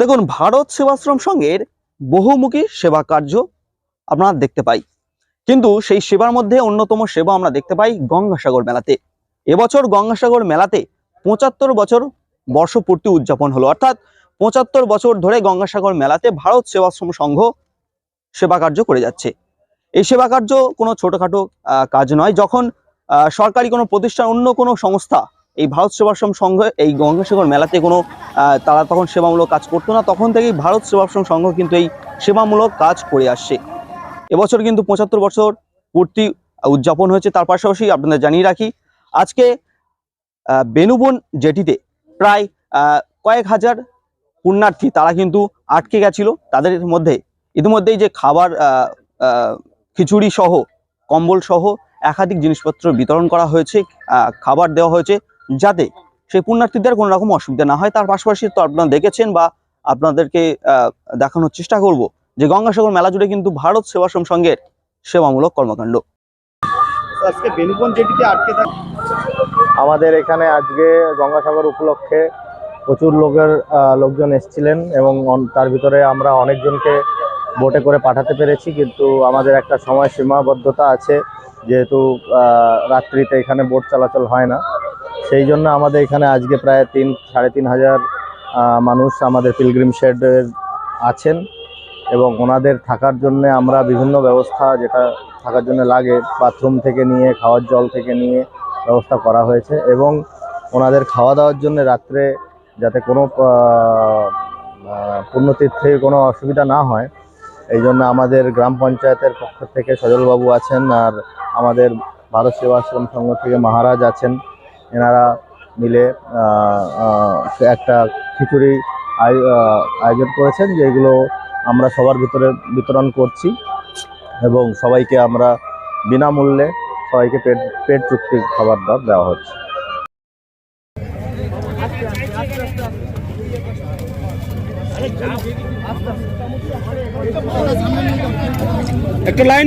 দেখুন, ভারত সেবাশ্রম সংঘের বহুমুখী সেবা কার্য আপনারা দেখতে পাই। কিন্তু সেই সেবার মধ্যে অন্যতম সেবা আমরা দেখতে পাই গঙ্গাসাগর মেলাতে। এবছর গঙ্গাসাগর মেলাতে পঁচাত্তর বছর বর্ষপূর্তি উদযাপন হলো। অর্থাৎ পঁচাত্তর বছর ধরে গঙ্গাসাগর মেলাতে ভারত সেবাশ্রম সংঘ সেবা কার্য করে যাচ্ছে। এই সেবা কার্য কোনো ছোটখাটো কাজ নয়। যখন সরকারি কোনো প্রতিষ্ঠান অন্য কোনো সংস্থা এই ভারত সেবাশ্রম সংঘ, এই গঙ্গাসাগর মেলাতে কোনো তারা তখন সেবামূলক কাজ করতো না। তখন থেকেই ভারত সেবাশ্রম সংঘ কিন্তু এই সেবামূলক কাজ করে আসছে। এবছর কিন্তু পঁচাত্তর বছর পূর্তি উদযাপন হয়েছে। তার পাশাপাশি আপনাদের জানিয়ে রাখি, আজকে বেনুবন জেটিতে প্রায় কয়েক হাজার পুণ্যার্থী তারা কিন্তু আটকে গেছিল। তাদের মধ্যে, ইতিমধ্যেই যে খাবার খিচুড়ি সহ, কম্বল সহ একাধিক জিনিসপত্র বিতরণ করা হয়েছে খাবার দেওয়া হয়েছে। যাতে সেই পুণ্যার্থীদের কোনো রকম অসুবিধা না হয়। তার পাশাপাশি তো আপনারা দেখেছেন বা আপনাদেরকে দেখানোর চেষ্টা করব যে গঙ্গাসাগর মেলা জুড়ে কিন্তু ভারত সেবাশ্রম সংঘের সেবামূলক কর্মকাণ্ড। আজকে বেনুবন জেটিতে আটকে থাক আমাদের এখানে আজকে গঙ্গাসাগর উপলক্ষে প্রচুর লোকের লোকজন এসেছিলেন এবং অন- তার ভিতরে আমরা অনেকজনকে বোটে করে পাঠাতে পেরেছি কিন্তু আমাদের একটা সময় সীমাবদ্ধতা আছে। যেহেতু রাত্রিতে এখানে বোট চলাচল হয় না। সেই জন্য আমাদের এখানে আজকে প্রায় তিন, সাড়ে তিন হাজার মানুষ আমাদের পিলগ্রিম শেডের আছেন এবং ওনাদের থাকার জন্য আমরা বিভিন্ন ব্যবস্থা যেটা থাকার জন্য লাগে বাথরুম থেকে নিয়ে, খাওয়ার জল থেকে নিয়ে ব্যবস্থা করা হয়েছে এবং ওনাদের খাওয়া দাওয়ার জন্য রাত্রে যাতে কোনো পুণ্যতীর্থে কোনো অসুবিধা না হয়, এই জন্য আমাদের গ্রাম পঞ্চায়েতের পক্ষ থেকে সজলবাবু আছেন আর আমাদের ভারত সেবাশ্রম সংঘ থেকে মহারাজ আছেন। এনারা মিলে একটা খিচুড়ি আয়- আয়োজন করেছেন, যেগুলো আমরা সবার ভিতরে বিতরণ করছি এবং সবাইকে আমরা বিনামূল্যে সবাইকে পেট পেট চুক্তি খাবার দাবার দেওয়া হচ্ছে। একটু লাইন।